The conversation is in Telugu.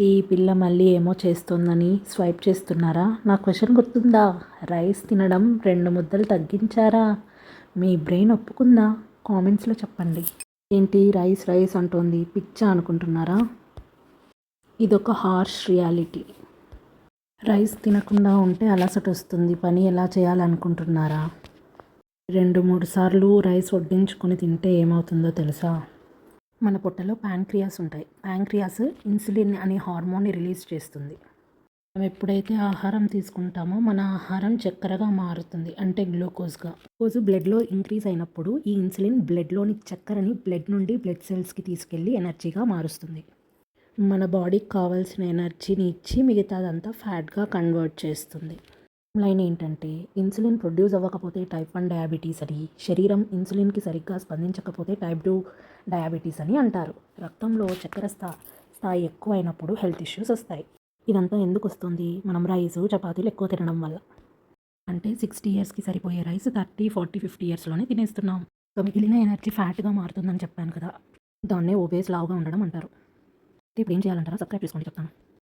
టీ పిల్ల మళ్ళీ ఏమో చేస్తోందని స్వైప్ చేస్తున్నారా? నా క్వశ్చన్ గుర్తుందా? రైస్ తినడం రెండు ముద్దలు తగ్గించారా? మీ బ్రెయిన్ ఒప్పుకుందా? కామెంట్స్లో చెప్పండి. ఏంటి రైస్ రైస్ అంటోంది పిచ్చా అనుకుంటున్నారా? ఇదొక హార్ష్ రియాలిటీ. రైస్ తినకుండా ఉంటే అలసట వస్తుంది పని ఎలా చేయాలనుకుంటున్నారా? రెండు మూడు సార్లు రైస్ వడ్డించుకొని తింటే ఏమవుతుందో తెలుసా? మన పొట్టలో ప్యాంక్రియాస్ ఉంటాయి. ప్యాంక్రియాస్ ఇన్సులిన్ అనే హార్మోన్ని రిలీజ్ చేస్తుంది. మనం ఎప్పుడైతే ఆహారం తీసుకుంటామో మన ఆహారం చక్కెరగా మారుతుంది అంటే గ్లూకోజ్గా. గ్లూకోజ్ బ్లడ్లో ఇంక్రీజ్ అయినప్పుడు ఈ ఇన్సులిన్ బ్లడ్లోని చక్కెరని బ్లడ్ నుండి బ్లడ్ సెల్స్కి తీసుకెళ్ళి ఎనర్జీగా మారుస్తుంది. మన బాడీకి కావాల్సిన ఎనర్జీని ఇచ్చి మిగతాదంతా ఫ్యాట్గా కన్వర్ట్ చేస్తుంది. లైన్ ఏంటంటే ఇన్సులిన్ ప్రొడ్యూస్ అవ్వకపోతే టైప్ వన్ డయాబెటీస్ అని శరీరం ఇన్సులిన్కి సరిగ్గా స్పందించకపోతే టైప్ టూ డయాబెటీస్ అని అంటారు. రక్తంలో చక్కెర స్థా స్థాయి ఎక్కువ అయినప్పుడు హెల్త్ ఇష్యూస్ వస్తాయి. ఇదంతా ఎందుకు వస్తుంది? మనం రైస్ చపాతీలు ఎక్కువ తినడం వల్ల. అంటే సిక్స్టీ ఇయర్స్కి సరిపోయే రైస్ థర్టీ ఫార్టీ ఫిఫ్టీ ఇయర్స్లోనే తినేస్తున్నాం. సో మిగిలిన ఎనర్జీ ఫ్యాట్గా మారుతుందని చెప్పాను కదా దాన్నే ఓబేస్ లావుగా ఉండడం అంటారు. ఇప్పుడు ఏం చేయాలంటారా? సబ్స్క్రైబ్ చేసుకోండి చెప్తాను.